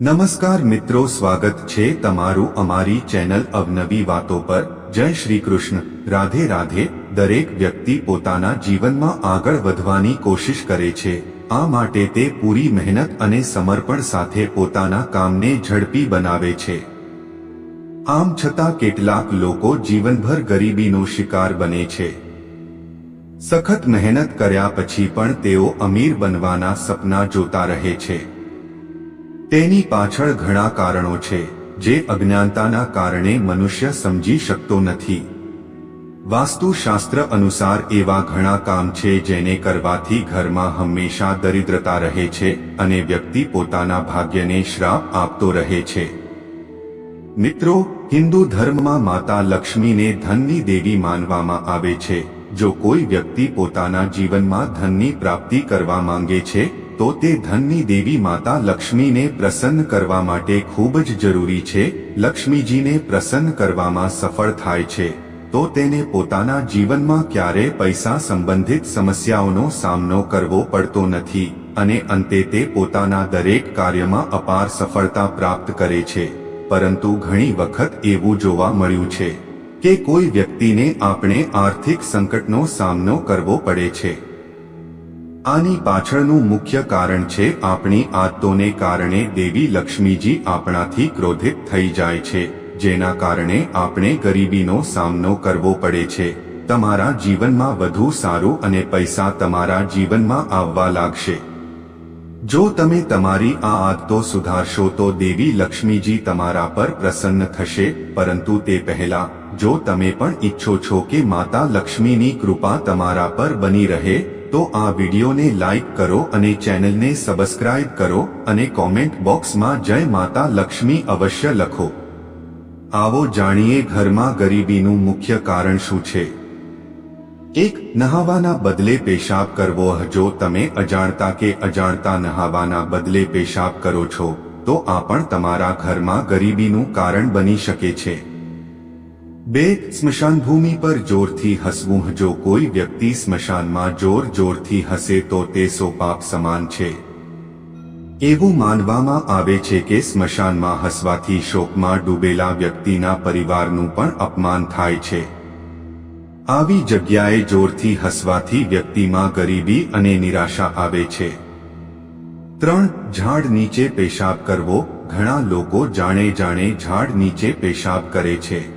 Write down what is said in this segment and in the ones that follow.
નમસ્કાર મિત્રો, સ્વાગત છે તમારું અમારી ચેનલ અવનવી વાતો પર. જય શ્રી કૃષ્ણ. રાધે રાધે, દરેક વ્યક્તિ પોતાના જીવનમાં આગળ વધવાની કોશિશ કરે છે. આ માટે તે પૂરી મહેનત અને સમર્પણ સાથે પોતાના કામને ઝડપી બનાવે છે. આમ છતાં કેટલાક લોકો જીવનભર ગરીબીનો શિકાર બને છે. સખત મહેનત કર્યા પછી પણ તેઓ અમીર બનવાના સપના જોતા રહે છે. તેની પાછળ ઘણા કારણો છે, જે અજ્ઞાનતાના કારણે મનુષ્ય સમજી શકતો નથી. વાસ્તુશાસ્ત્ર અનુસાર એવા ઘણા કામ છે જેને કરવાથી ઘરમાં હંમેશા દરિદ્રતા રહે છે અને વ્યક્તિ પોતાના ભાગ્યને શ્રાપ આપતો રહે છે. મિત્રો, હિન્દુ ધર્મમાં માતા લક્ષ્મીને ધનની દેવી માનવામાં આવે છે. જો કોઈ વ્યક્તિ પોતાના જીવનમાં ધનની પ્રાપ્તિ કરવા માંગે છે તો તે ધનની દેવી માતા લક્ષ્મીને પ્રસન્ન કરવા માટે ખૂબ જ જરૂરી છે. લક્ષ્મીજીને પ્રસન્ન કરવામાં સફળ થાય છે. તો તેને પોતાના જીવનમાં ક્યારે પૈસા સંબંધિત સમસ્યાઓનો સામનો કરવો પડતો નથી અને અંતે તે પોતાના દરેક કાર્યમાં અપાર સફળતા પ્રાપ્ત કરે છે. પરંતુ ઘણી વખત એવું જોવા મળ્યું છે કે કોઈ વ્યક્તિને આપણે આર્થિક સંકટનો સામનો કરવો પડે છે. આની પાછળનું મુખ્ય કારણ છે આપણી આદતોને કારણે દેવી લક્ષ્મીજી આપણાથી ક્રોધિત થઈ જાય છે, જેના કારણે આપણે ગરીબીનો સામનો કરવો પડે છે. તમારા જીવનમાં વધુ સારું અને પૈસા તમારા જીવનમાં આવવા લાગશે. જો તમે તમારી આ આદતો સુધારશો તો દેવી લક્ષ્મીજી તમારા પર પ્રસન્ન થશે, પરંતુ તે પહેલા, જો તમે પણ ઈચ્છો છો કે માતા લક્ષ્મીની કૃપા તમારા પર બની રહે તો આ વિડીયોને લાઈક કરો અને ચેનલને સબસ્ક્રાઇબ કરો અને કોમેન્ટ બોક્સમાં જય માતા લક્ષ્મી અવશ્ય લખો. આવો જાણીએ ઘરમાં ગરીબીનું મુખ્ય કારણ શું છે? એક, નહાવાના બદલે પેશાબ કરવો. જો તમે અજાણતા કે અજાણતા નહાવાના બદલે પેશાબ કરો છો, તો આ પણ તમારા ઘરમાં ગરીબીનું કારણ બની શકે છે. બે સ્મશાન ભૂમિ પર જોરથી હસવું જો કોઈ વ્યક્તિ સ્મશાનમાં જોર જોરથી હસે તો તે સોપાપ સમાન છે. એવું માનવામાં આવે છે કે સ્મશાનમાં હસવાથી શોકમાં ડૂબેલા વ્યક્તિના પરિવારનું પણ અપમાન થાય છે. આવી જગ્યાએ જોરથી હસવાથી વ્યક્તિમાં ગરીબી અને નિરાશા આવે છે. ત્રણ, ઝાડ નીચે પેશાબ કરવો. ઘણા લોકો જાણે જાણે ઝાડ નીચે પેશાબ કરે છે.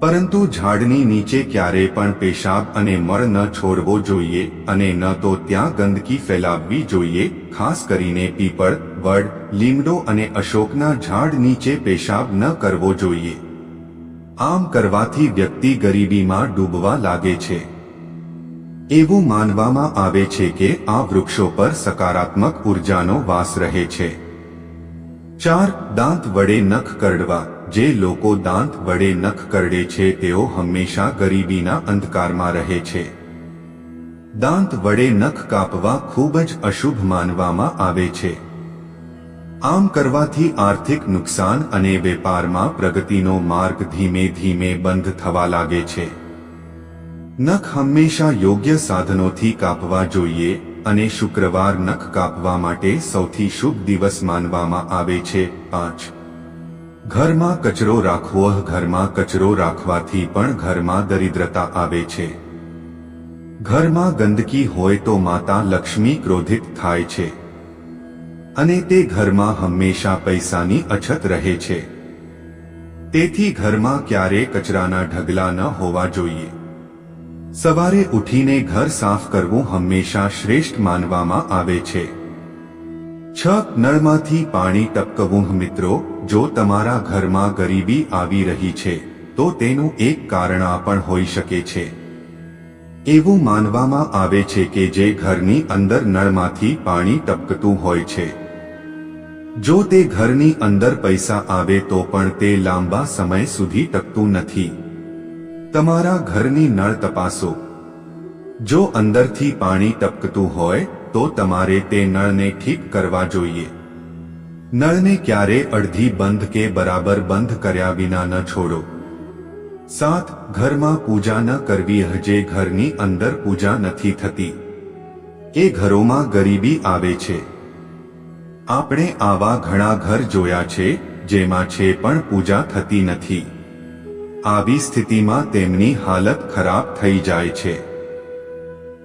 પરંતુ ઝાડની નીચે ક્યારે પણ પેશાબ અને મળ ન છોડવો જોઈએ અને ન તો ત્યાં ગંદકી ફેલાવવી જોઈએ, ખાસ કરીને પીપળ, વડ, લીમડો અને અશોકના ઝાડ નીચે પેશાબ ન કરવો જોઈએ. આમ કરવાથી વ્યક્તિ ગરીબીમાં ડૂબવા લાગે છે. એવું માનવામાં આવે છે કે આ વૃક્ષો પર સકારાત્મક ઉર્જાનો વાસ રહે છે. ચાર, દાંત વડે નખ કરડવા. જે લોકો દાંત વડે નખ કરડે છે, તેઓ હંમેશા ગરીબીના અંધકારમાં રહે છે. દાંત વડે નખ કાપવા ખૂબ જ અશુભ માનવામાં આવે છે. આમ કરવાથી આર્થિક નુકસાન અને વેપારમાં પ્રગતિનો માર્ગ ધીમે ધીમે બંધ થવા લાગે છે. નખ હંમેશા યોગ્ય સાધનોથી કાપવા જોઈએ અને શુક્રવાર નખ કાપવા માટે સૌથી શુભ દિવસ માનવામાં આવે છે, પાંચ. ઘરમાં કચરો રાખવો ઘરમાં કચરો રાખવાથી પણ ઘરમાં દરિદ્રતા આવે છે. ઘરમાં ગંદકી હોય તો માતા લક્ષ્મી ક્રોધિત થાય છે. અને તે ઘરમાં હંમેશા પૈસાની અછત રહે છે. તેથી ઘરમાં ક્યારે કચરાના ઢગલા ન હોવા જોઈએ. સવારે ઉઠીને ઘર સાફ કરવું હંમેશા શ્રેષ્ઠ માનવામાં આવે છે. છ નળમાંથી પાણી ટપકવું મિત્રો, જો તમારા ઘરમાં ગરીબી આવી રહી છે, તો તેનું એક કારણ આ પણ હોઈ શકે છે. એવું માનવામાં આવે છે કે જે ઘરની અંદર નળમાંથી પાણી ટપકતું હોય છે. જો તે ઘરની અંદર પૈસા આવે તો પણ તે લાંબા સમય સુધી ટકતું નથી. તમારા ઘરની નળ તપાસો. જો અંદરથી પાણી ટપકતું હોય તો તમારે તે નળને ઠીક કરવા જોઈએ. નળને ક્યારે અડધી બંધ કે બરાબર બંધ કર્યા વિના ન છોડો. સાત, ઘરમાં પૂજા ન કરવી હજે ઘરની અંદર પૂજા નથી થતી. એ ઘરોમાં ગરીબી આવે છે. આપણે આવા ઘણા ઘર જોયા છે, જેમાં છે પણ પૂજા થતી નથી. આવી સ્થિતિમાં તેમની હાલત ખરાબ થઈ જાય છે.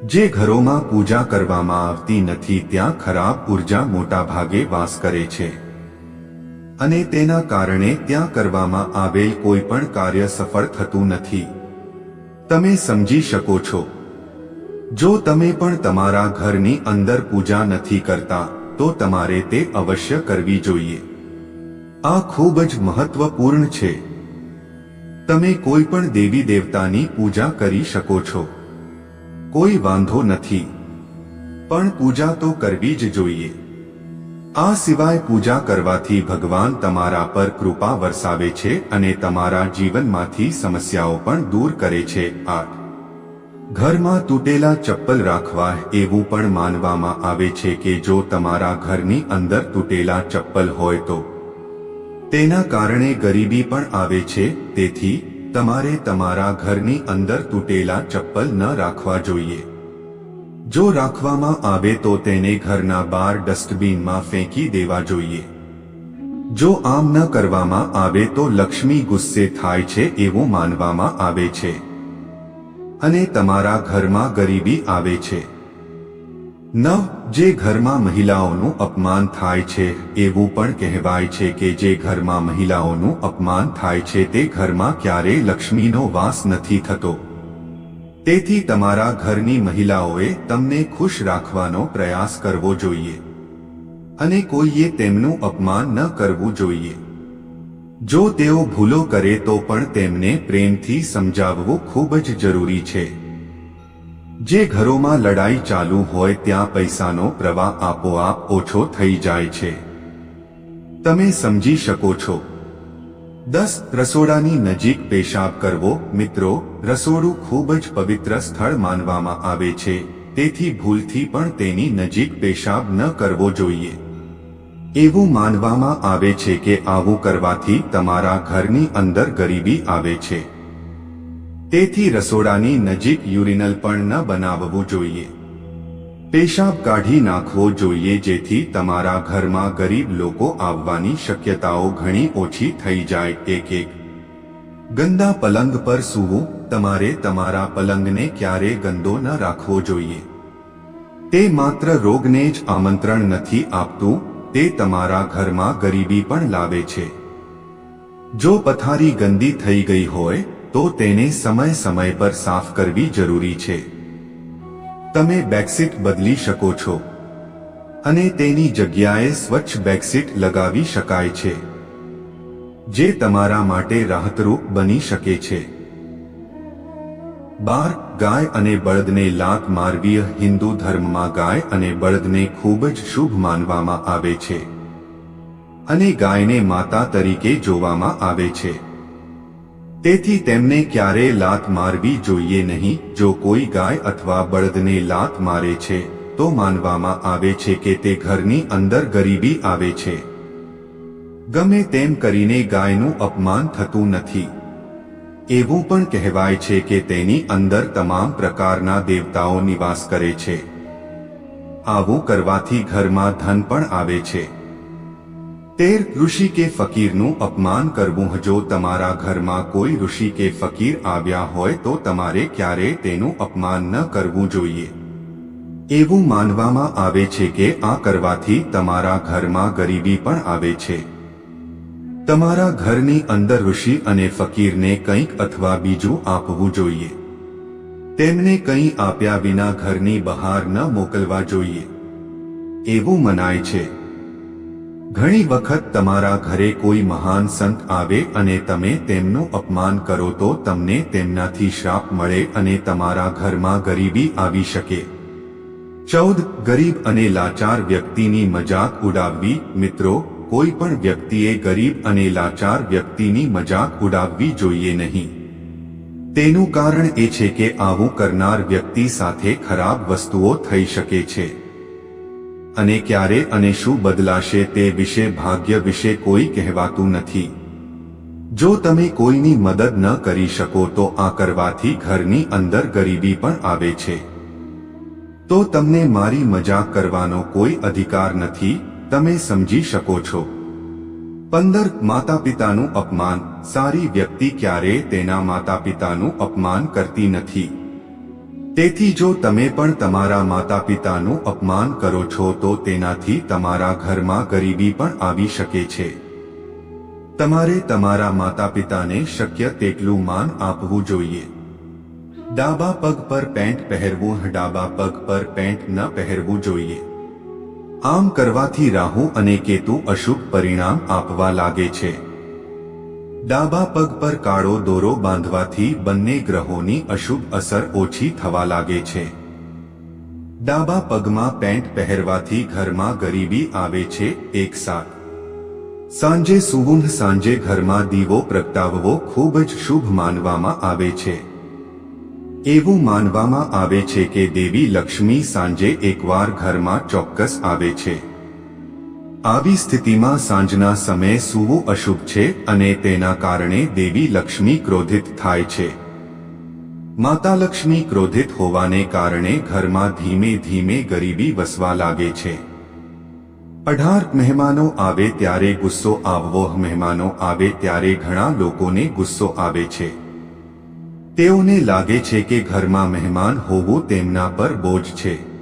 જે ઘરોમાં પૂજા કરવામાં આવતી નથી ત્યાં ખરાબ ઊર્જા મોટા ભાગે વાસ કરે છે. અને તેના કારણે ત્યાં કરવામાં આવેલ કોઈ પણ કાર્ય સફળ થતું નથી. તમે સમજી શકો છો. જો તમે પણ તમારા ઘરની અંદર પૂજા નથી કરતા, તો તમારે તે અવશ્ય કરવી જોઈએ. આ ખૂબ જ મહત્વપૂર્ણ છે. તમે કોઈ પણ દેવી દેવતાની પૂજા કરી શકો છો. કોઈ વાંધો નથી. પણ પૂજા તો કરવી જ જોઈએ. આ સિવાય પૂજા કરવાથી ભગવાન તમારા પર કૃપા વરસાવે છે અને તમારા જીવનમાંથી સમસ્યાઓ પણ દૂર કરે છે. આઠ. ઘરમાં તૂટેલા ચપ્પલ રાખવા એવું પણ માનવામાં આવે છે કે જો તમારા ઘરની અંદર તૂટેલા ચપ્પલ હોય તો. તેના કારણે ગરીબી પણ આવે છે, તેથી તમારે તમારા ઘરની અંદર તૂટેલા ચપ્પલ ન રાખવા જોઈએ. જો રાખવામાં આવે તો તેને ઘરના બહાર ડસ્ટબિનમાં ફેંકી દેવા જોઈએ. જો આમ ન કરવામાં આવે તો લક્ષ્મી ગુસ્સે થાય છે એવું માનવામાં આવે છે. અને તમારા ઘરમાં ગરીબી આવે છે. નવ જે ઘરમાં મહિલાઓનું અપમાન થાય છે, એવું પણ કહેવાય છે કે જે ઘરમાં મહિલાઓનું અપમાન થાય છે તે ઘરમાં ક્યારેય લક્ષ્મીનો વાસ નથી થતો. તેથી તમારા ઘરની મહિલાઓએ તમને ખુશ રાખવાનો પ્રયાસ કરવો જોઈએ. અને કોઈએ તેમનું અપમાન ન કરવું જોઈએ. જો તેઓ ભૂલો કરે તો પણ તેમને પ્રેમથી સમજાવવું ખૂબ જ જરૂરી છે. જે ઘરોમાં લડાઈ ચાલુ હોય ત્યાં પૈસાનો પ્રવાહ આપોઆપ ઓછો થઈ જાય છે. તમે સમજી શકો છો. દસ રસોડાની નજીક પેશાબ કરવો, મિત્રો, રસોડું ખૂબ જ પવિત્ર સ્થળ માનવામાં આવે છે, તેથી ભૂલથી પણ તેની નજીક પેશાબ ન કરવો જોઈએ. એવું માનવામાં આવે છે કે આવું કરવાથી તમારા ઘરની અંદર ગરીબી આવે છે. તેથી રસોડાની નજીક યુરિનલ પણ ન બનાવવું જોઈએ. પેશાબ કાઢી નાખવો જોઈએ જેથી તમારા ઘરમાં ગરીબ લોકો આવવાની શક્યતાઓ ઘણી ઓછી થઈ જાય. એક એક. ગંદા પલંગ પર સૂવું. તમારે તમારા પલંગને ક્યારે ગંદો ન રાખવો જોઈએ. તે માત્ર રોગને જ આમંત્રણ નથી આપતું, તે તમારા ઘરમાં ગરીબી પણ લાવે છે. જો પથારી ગંદી થઈ ગઈ હોય તો તેને સમય સમય પર સાફ કરવી જરૂરી છે. તમે બેકસીટ બદલી શકો છો. અને તેની જગ્યાએ સ્વચ્છ બેકસીટ લગાવી શકાય છે. જે તમારા માટે રાહતરૂપ બની શકે છે. બાર, ગાય અને બળદને લાત મારવી હિન્દુ ધર્મમાં ગાય અને બળદને ખૂબ જ શુભ માનવામાં આવે છે. અને ગાયને માતા તરીકે જોવામાં આવે છે. તેથી તેમને ક્યારેય લાત મારવી જોઈએ નહીં. જો કોઈ ગાય અથવા બળદને લાત મારે છે, તો માનવામાં આવે છે કે તે ઘરની અંદર ગરીબી આવે છે. ગમે તેમ કરીને ગાયનું અપમાન થતું નથી. એવું પણ કહેવાય છે કે તેની અંદર તમામ પ્રકારના દેવતાઓ નિવાસ કરે છે. આવું કરવાથી ઘરમાં ધન પણ આવે છે. તેર ઋષિ કે ફકીરનું અપમાન કરવું. જો તમારા ઘરમાં કોઈ ઋષિ કે ફકીર આવ્યા હોય તો તમારે ક્યારે તેનું અપમાન ન કરવું જોઈએ. એવું માનવામાં આવે છે કે આ કરવાથી તમારા ઘરમાં ગરીબી પણ આવે છે. તમારા ઘરની અંદર ઋષિ અને ફકીરને કંઈક અથવા બીજું આપવું જોઈએ. તેમને કંઈ આપ્યા વિના ઘરની બહાર ન મોકલવા જોઈએ. એવું મનાય છે. ઘણી વખત તમારા ઘરે કોઈ મહાન સંત આવે અને તમે તેમનું અપમાન કરો તો તમને તેમનાથી શાપ મળે અને તમારા ઘરમાં ગરીબી આવી શકે. ચૌદ, ગરીબ અને લાચાર વ્યક્તિની મજાક ઉડાવવી. મિત્રો, કોઈ પણ વ્યક્તિએ ગરીબ અને લાચાર વ્યક્તિની મજાક ઉડાવવી જોઈએ નહીં. તેનું કારણ એ છે કે આવું કરનાર વ્યક્તિ સાથે ખરાબ વસ્તુઓ થઈ શકે છે. અને ક્યારે અને શું બદલાશે તે વિશે ભાગ્ય વિશે કોઈ કહેવાતું નથી. જો તમે કોઈની મદદ ન કરી શકો તો આ કરવાથી ઘરની અંદર ગરીબી પણ આવે છે. તો તમને મારી મજાક કરવાનો કોઈ અધિકાર નથી, તમે સમજી શકો છો. પંદર માતા પિતાનું અપમાન. સારી વ્યક્તિ ક્યારેય તેના માતા પિતાનું અપમાન કરતી નથી. તેથી જો તમે પણ તમારા માતા પિતાનું અપમાન કરો છો તો તેનાથી તમારા ઘરમાં ગરીબી પણ આવી શકે છે. તમારે તમારા માતા પિતાને શક્ય તેટલું માન આપવું જોઈએ. ડાબા પગ પર પેન્ટ પહેરવું, ડાબા પગ પર પેન્ટ ન પહેરવું જોઈએ. આમ કરવાથી રાહુ અને કેતુ અશુભ પરિણામ આપવા લાગે છે. ડાબા પગ પર કાળો દોરો બાંધવાથી બંને ગ્રહોની અશુભ અસર ઓછી થવા લાગે છે. ડાબા પગમાં પેન્ટ પહેરવાથી ઘરમાં ગરીબી આવે છે, એક સાથ. સાંજે સુગુંધ સાંજે ઘરમાં દીવો પ્રગટાવવો ખૂબ જ શુભ માનવામાં આવે છે. એવું માનવામાં આવે છે કે દેવી લક્ષ્મી સાંજે એકવાર ઘરમાં ચોક્કસ આવે છે. આવી સ્થિતિમાં સાંજના સમયે સૂવું અશુભ છે અને તેના કારણે દેવી લક્ષ્મી ક્રોધિત થાય છે. માતા લક્ષ્મી ક્રોધિત હોવાને કારણે ઘરમાં ધીમે ધીમે ગરીબી વસવા લાગે છે. અઢાર મહેમાનો આવે ત્યારે ગુસ્સો આવવો, મહેમાનો આવે ત્યારે ઘણા લોકોને ગુસ્સો આવે છે. તેઓને લાગે છે કે ઘરમાં મહેમાન હોવું તેમના પર બોજ છે.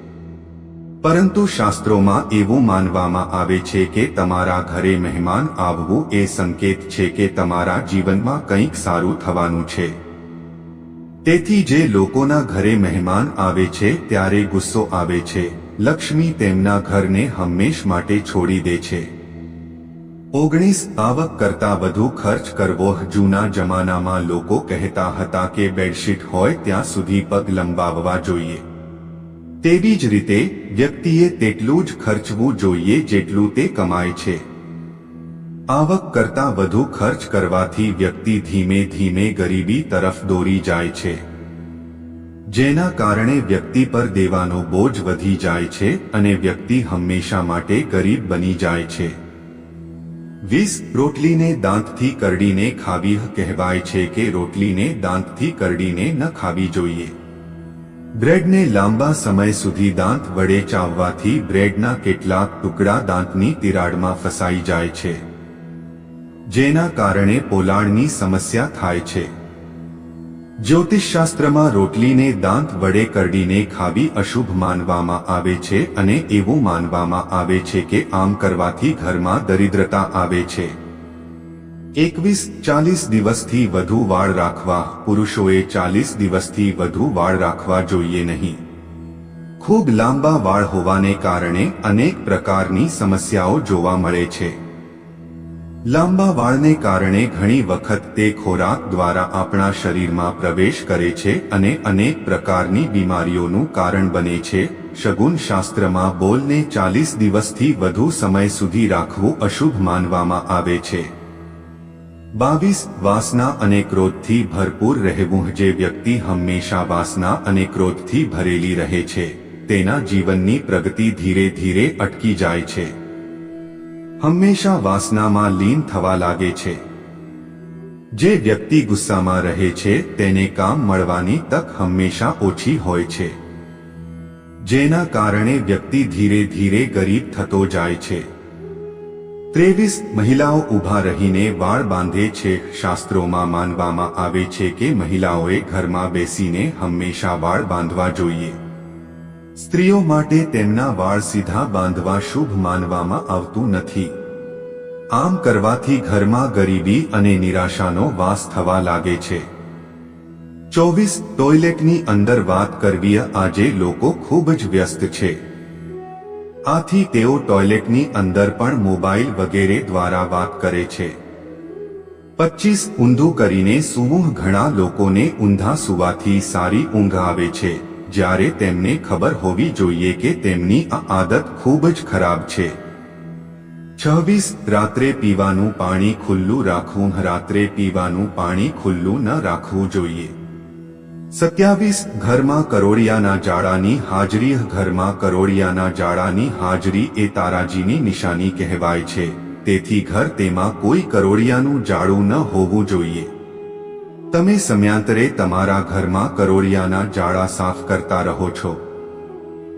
પરંતુ શાસ્ત્રોમાં એવું માનવામાં આવે છે કે તમારા ઘરે મહેમાન આવવું એ સંકેત છે કે તમારા જીવનમાં કંઈક સારું થવાનું છે. તેથી જે લોકોના ઘરે મહેમાન આવે છે ત્યારે ગુસ્સો આવે છે. લક્ષ્મી તેમના ઘરને હંમેશ માટે છોડી દે છે. ઓગણીસ આવક કરતા વધુ ખર્ચ કરવો જૂના જમાનામાં લોકો કહેતા હતા કે બેડશીટ હોય ત્યાં સુધી પગ લંબાવવા જોઈએ. તેવી જ રીતે, વ્યક્તિએ તેટલું જ ખર્ચવું જોઈએ જેટલું તે કમાય છે. આવક કરતા વધુ ખર્ચ કરવાથી વ્યક્તિ ધીમે ધીમે ગરીબી તરફ દોરી જાય છે. જેના કારણે વ્યક્તિ પર દેવાનો બોજ વધી જાય છે અને વ્યક્તિ હંમેશા માટે ગરીબ બની જાય છે. વીસ, રોટલીને દાંતથી કરડીને ખાવી કહેવાય છે કે રોટલીને દાંતથી કરડીને ન ખાવી જોઈએ. બ્રેડને લાંબા સમય સુધી દાંત વડે ચાવવાથી બ્રેડના કેટલાક ટુકડા દાંતની તિરાડમાં ફસાઈ જાય છે, જેના કારણે પોલાણની સમસ્યા થાય છે. જ્યોતિષશાસ્ત્રમાં રોટલીને દાંત વડે કરડીને ખાવી અશુભ માનવામાં આવે છે અને એવું માનવામાં આવે છે કે આમ કરવાથી ઘરમાં દરિદ્રતા આવે છે. એકવીસ ચાલીસ દિવસથી વધુ વાળ રાખવા, પુરુષોએ ચાલીસ દિવસથી વધુ વાળ રાખવા જોઈએ નહીં. ખૂબ લાંબા વાળ હોવાને કારણે અનેક પ્રકારની સમસ્યાઓ જોવા મળે છે. લાંબા વાળને કારણે ઘણી વખત તે ખોરાક દ્વારા આપણા શરીરમાં પ્રવેશ કરે છે અને અનેક પ્રકારની બીમારીઓનું કારણ બને છે. શગુન શાસ્ત્રમાં બોલને ચાલીસ દિવસથી વધુ સમય સુધી રાખવું અશુભ માનવામાં આવે છે. બાવીસ વાસના અને ક્રોધથી ભરપૂર રહેવું જે વ્યક્તિ હંમેશા વાસના અને ક્રોધથી ભરેલી રહે છે, તેના જીવનની પ્રગતિ ધીરે ધીરે અટકી જાય છે. હંમેશા વાસનામાં લીન થવા લાગે છે. જે વ્યક્તિ ગુસ્સામાં રહે છે, તેને કામ મળવાની તક હંમેશા ઓછી હોય છે. જેના કારણે વ્યક્તિ ધીરે ધીરે ગરીબ થતો જાય છે. ત્રેવીસ મહિલાઓ ઊભા રહીને વાળ બાંધે છે. શાસ્ત્રોમાં માનવામાં આવે છે કે મહિલાઓએ ઘરમાં બેસીને હંમેશા વાળ બાંધવા જોઈએ. સ્ત્રીઓ માટે તેમના વાળ સીધા બાંધવા શુભ માનવામાં આવતું નથી. આમ કરવાથી ઘરમાં ગરીબી અને નિરાશાનો વાસ થવા લાગે છે. ચોવીસ, ટોયલેટની અંદર વાત કરવી આજે લોકો ખૂબ જ વ્યસ્ત છે. આથી તેઓ ટોયલેટની અંદર પણ મોબાઈલ વગેરે દ્વારા વાત કરે છે. પચીસ ઊંધું કરીને સૂવું ઘણા લોકોને ઊંધા સુવાથી સારી ઊંઘ આવે છે, જ્યારે તેમને ખબર હોવી જોઈએ કે તેમની આ આદત ખૂબ જ ખરાબ છે. છવ્વીસ રાત્રે પીવાનું પાણી ખુલ્લું રાખવું, રાત્રે પીવાનું પાણી ખુલ્લું ન રાખવું જોઈએ. સત્યાવીસ ઘરમાં કરોડિયાના જાળાની હાજરી, ઘરમાં કરોડિયાના જાળાની હાજરી એ તારાજીની નિશાની કહેવાય છે. તેથી ઘર તેમાં કોઈ કરોડિયાનું જાળું ન હોવું જોઈએ. તમે સમયાંતરે તમારા ઘરમાં કરોડિયાના જાળા સાફ કરતા રહો છો.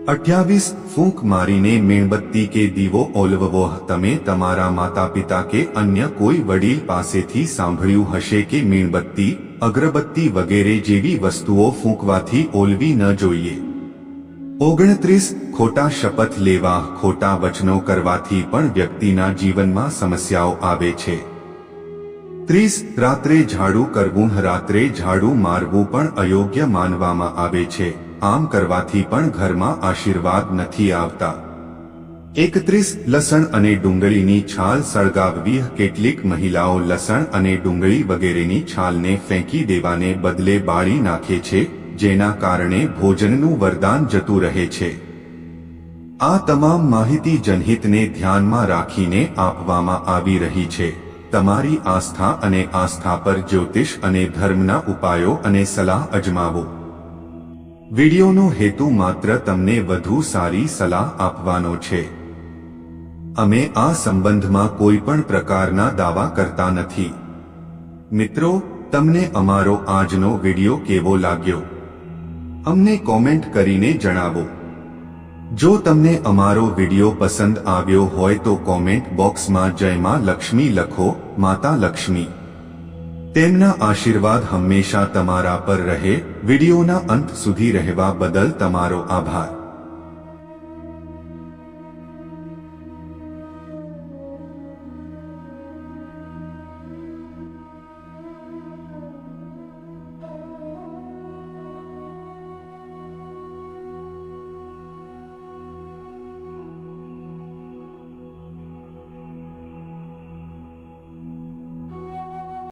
અઠ્યાવીસ ફૂંક મારીને મીણબત્તી કે દીવો ઓલવવો, તમે તમારા માતા પિતા કે અન્ય કોઈ વડીલ પાસેથી સાંભળ્યું હશે કે મીણબત્તી અગરબત્તી વગેરે જેવી વસ્તુઓ ફૂંકવાથી ઓલવી ન જોઈએ. ઓગણત્રીસ, ખોટા શપથ લેવા, ખોટા વચનો કરવાથી પણ વ્યક્તિના જીવનમાં સમસ્યાઓ આવે છે. ત્રીસ, રાત્રે ઝાડુ કરવું, રાત્રે ઝાડુ મારવું પણ અયોગ્ય માનવામાં આવે છે. આમ કરવાથી પણ ઘરમાં આશીર્વાદ નથી આવતા. એકત્રીસ લસણ અને ડુંગળીની છાલ સળગાવવી. કેટલીક મહિલાઓ લસણ અને ડુંગળી વગેરેની છાલને ફેંકી દેવાને બદલે બાળી નાખે છે, જેના કારણે ભોજનનું વરદાન જતું રહે છે. આ તમામ માહિતી જનહિતને ધ્યાનમાં રાખીને આપવામાં આવી રહી છે. તમારી આસ્થા અને આસ્થા પર જ્યોતિષ અને ધર્મના ઉપાયો અને સલાહ અજમાવો. વિડીયોનો હેતુ માત્ર તમને વધુ સારી સલાહ આપવાનો છે. અમે આ સંબંધમાં કોઈ પણ પ્રકારના દાવા કરતા નથી. મિત્રો, તમને અમારો આજનો વિડિયો કેવો લાગ્યો? અમને કોમેન્ટ કરીને જણાવો. જો તમને અમારો વિડિયો પસંદ આવ્યો હોય તો કોમેન્ટ બોક્સમાં જય માં લક્ષ્મી લખો, માતા લક્ષ્મી. તેમના આશીર્વાદ હંમેશા તમારા પર રહે, વિડિયોના અંત સુધી રહેવા બદલ તમારો આભાર.